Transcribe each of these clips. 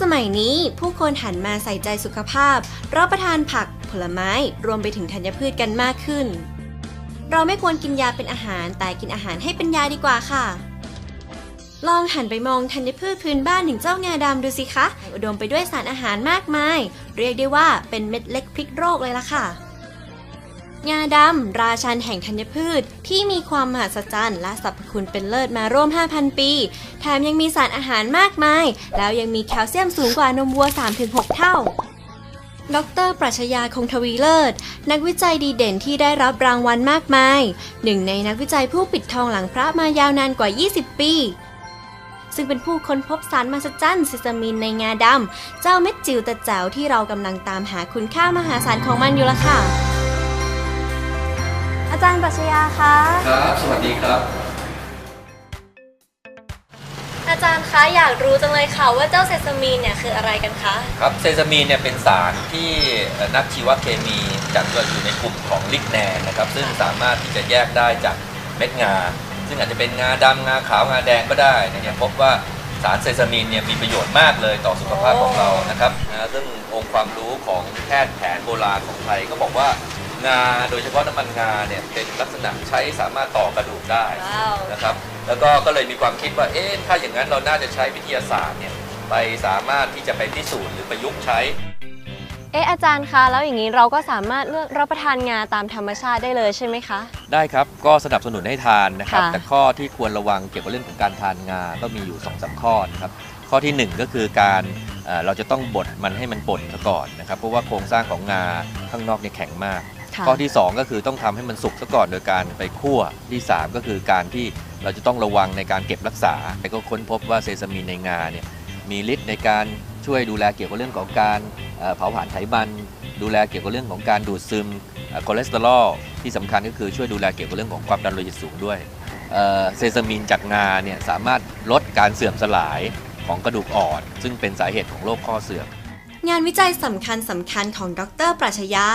สมัยนี้ผู้คนหันมาใส่ใจสุขภาพ รับประทานผัก ผลไม้ รวมไปถึงธัญพืชกันมากขึ้น เราไม่ควรกินยาเป็นอาหาร แต่กินอาหารให้เป็นยาดีกว่าค่ะ ลองหันไปมองธัญพืชพื้นบ้านถึงเจ้างาดำดูสิคะ อุดมไปด้วยสารอาหารมากมาย เรียกได้ว่าเป็นเม็ดเล็กพริกโรคเลยล่ะค่ะ งาดำ ราชันแห่งธัญพืช ที่มีความมหัศจรรย์และสรรพคุณเป็นเลิศมาร่วม 5,000 ปี แถมยังมีสารอาหารมากมาย แล้วยังมีแคลเซียมสูงกว่านมวัว 3-6 เท่าดร ปรัชญาคงทวีเลิศ นักวิจัยดีเด่นที่ได้รับรางวัลมากมาย หนึ่งในนักวิจัยผู้ปิดทองหลังพระมายาวนานกว่า 20 ปี ซึ่งเป็นผู้ค้นพบสารมหัศจรรย์ซิสามินในงาดำ เจ้าเม็ดจิ๋วแต่แจ๋วที่เรากำลังตามหาคุณค่ามหาศาลของมันอยู่ละค่ะ อาจารย์ปรัชญาคะครับ สวัสดีครับ อาจารย์คะอยากรู้จังเลยค่ะว่าเจ้าเซซามีนเนี่ยคืออะไรกันคะ ครับเซซามีนเนี่ยเป็นสารที่นักชีวเคมีจัดว่าอยู่ในกลุ่มของลิกแนนนะครับ ซึ่งสามารถที่จะแยกได้จากเม็ดงา ซึ่งอาจจะเป็นงาดำงาขาวงาแดงก็ได้นะครับพบว่าสารเซซามีนเนี่ยมีประโยชน์มากเลยต่อสุขภาพของเรานะครับนะซึ่งองค์ความรู้ของแพทย์แผนโบราณของไทยก็บอกว่า งาโดยเฉพาะน้ำมันงาเนี่ยเป็นลักษณะใช้สามารถต่อกระดูกได้ว้าว นะครับ แล้วก็ก็เลยมีความคิดว่าเอ๊ะถ้าอย่างนั้นเราน่าจะใช้วิทยาศาสตร์เนี่ยไปสามารถที่จะไปพิสูจน์หรือประยุกต์ใช้ เอ๊ะอาจารย์คะแล้วอย่างนี้เราก็สามารถเลือกรับประทานงาตามธรรมชาติได้เลยใช่ไหมคะ ได้ครับก็สนับสนุนให้ทานนะครับ ค่ะ แต่ข้อที่ควรระวังเกี่ยวกับเรื่องของการทานงาก็มีอยู่2อสข้อนะครับข้อทีหนึ่1ก็คือการเอ่อเราจะต้องบดมันให้มันป่นซะก่อนนะครับเพราะว่าโครงสร้างของงาข้างนอกเนี่ยแข็งมากค่ะ ข้อที่ 2 ก็คือต้องทำให้มันสุกซะก่อนโดยการไปคั่วที่ 3 ก็คือการที่เราจะต้องระวังในการเก็บรักษาแต่ก็ค้นพบว่าเซซามีนในงาเนี่ยมีฤทธิ์ในการช่วยดูแลเกี่ยวกับเรื่องของการเผาผลาญไขมัน ดูแลเกี่ยวกับเรื่องของการดูดซึมคอเลสเตอรอลที่สำคัญก็คือช่วยดูแลเกี่ยวกับเรื่องของความดันโลหิตสูงด้วยเอ่อเซซามีนจากงาเนี่ยสามารถลดการเสื่อมสลายของกระดูกอ่อน ซึ่งเป็นสาเหตุของโรคข้อเสื่อม งานวิจัยสำคัญสำคัญของดรปรัชญา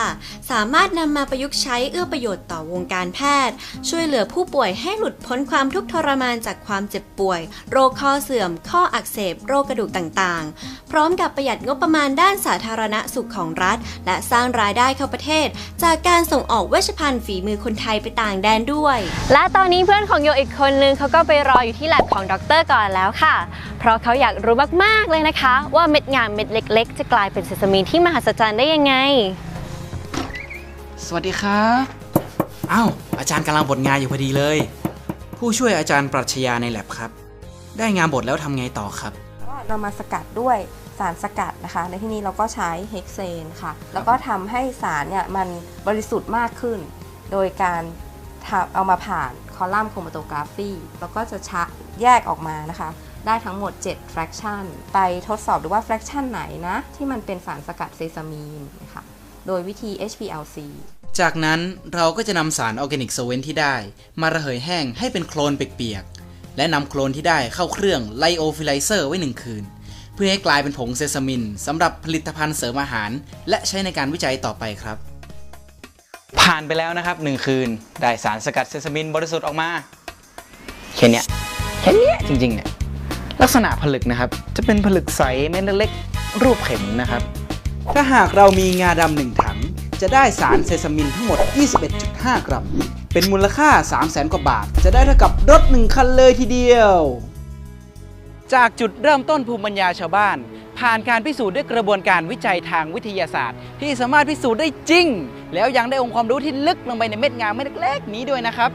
สามารถนำมาประยุกต์ใช้เอื้อประโยชน์ต่อวงการแพทย์ ช่วยเหลือผู้ป่วยให้หลุดพ้นความทุกข์ทรมานจากความเจ็บป่วย โรคข้อเสื่อม ข้ออักเสบ โรคกระดูกต่างๆ พร้อมกับประหยัดงบประมาณด้านสาธารณสุขของรัฐ และสร้างรายได้เข้าประเทศ จากการส่งออกเวชภัณฑ์ฝีมือคนไทยไปต่างแดนด้วย และตอนนี้เพื่อนของโยอีกคนนึงเขาก็ไปรออยู่ที่แลบของดรก่อนแล้วค่ะ เพราะเขาอยากรู้มากๆเลยนะคะ ว่าเม็ดงาเม็ดเล็ก ๆ จะกลายเป็นเซซามีนที่มหัศจรรย์ได้ยังไง สวัสดีครับอ้าวอาจารย์กำลังบดงานอยู่พอดีเลย ผู้ช่วยอาจารย์ปรัชญาในแลบครับ ได้งานบดแล้วทำไงต่อครับ ก็นำมาสกัดด้วยสารสกัดนะคะ ในที่นี้เราก็ใช้เฮกเซนค่ะ แล้วก็ทำให้สารเนี่ยมันบริสุทธิ์มากขึ้น โดยการทำเอามาผ่านคอลัมน์โครมาโตกราฟีแล้วก็จะชะแยกออกมานะคะ ได้ทั้งหมด 7 fraction ไปทดสอบดูว่า fraction ไหนนะ ที่มันเป็นสารสกัดเซซามีนนะคะโดยวิธี HPLC จากนั้นเราก็จะนำสารออร์แกนิกโซเวนที่ได้ มาระเหยแห้งให้เป็นโคลนเปียกๆ และนำโคลนที่ได้เข้าเครื่องไลโอฟิไลเซอร์ไว้หนึ่งคืน เพื่อให้กลายเป็นผงเซซามินสำหรับผลิตภัณฑ์เสริมอาหาร และใช้ในการวิจัยต่อไปครับ ผ่านไปแล้วนะครับหนึ่งคืน ได้สารสกัดเซซามินบริสุทธิ์ออกมาแค่เนี้ยแค่เนี้ยจริงๆเนี่ย ลักษณะผลึกนะครับจะเป็นผลึกใสเม็ดเล็กๆรูปเข็มนะครับ ถ้าหากเรามีงาดำหนึ่งถัง จะได้สารเซซามินทั้งหมด 21.5 กรัม เป็นมูลค่า 300,000กว่าบาท จะได้เท่ากับรถหนึ่งคันเลยทีเดียว จากจุดเริ่มต้นภูมิปัญญาชาวบ้าน ผ่านการพิสูจน์ด้วยกระบวนการวิจัยทางวิทยาศาสตร์ ที่สามารถพิสูจน์ได้จริง แล้วยังได้องค์ความรู้ที่ลึกลงไปในเม็ดงาเม็ดเล็กๆนี้ด้วยนะครับ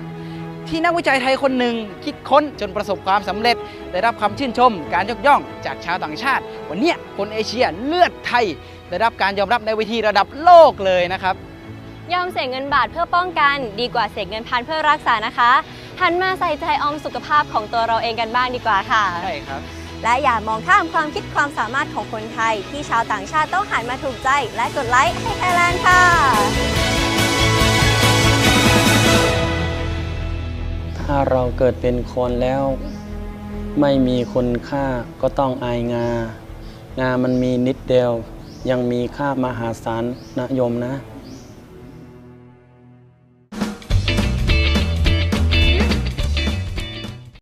ที่นักวิจัยไทยคนหนึ่งคิดค้นจนประสบความสำเร็จ ได้รับคำชื่นชม การยกย่องจากชาวต่างชาติ วันเนี้ยคนเอเชียเลือดไทย ได้รับการยอมรับในเวทีระดับโลกเลยนะครับยอมเสียเงินบาทเพื่อป้องกัน ดีกว่าเสียเงินพันเพื่อรักษานะคะหันมาใส่ใจออมสุขภาพของตัวเราเองกันบ้างดีกว่าค่ะใช่ครับและอย่ามองข้ามความคิดความสามารถของคนไทย ที่ชาวต่างชาติต้องหันมาถูกใจ และกดไลค์ให้ไทยแลนด์ค่ะ เราเกิดเป็นคนแล้ว ไม่มีคุณค่าก็ต้องอายงา งามันมีนิดเดียว ยังมีค่ามหาศาลนะโยมนะ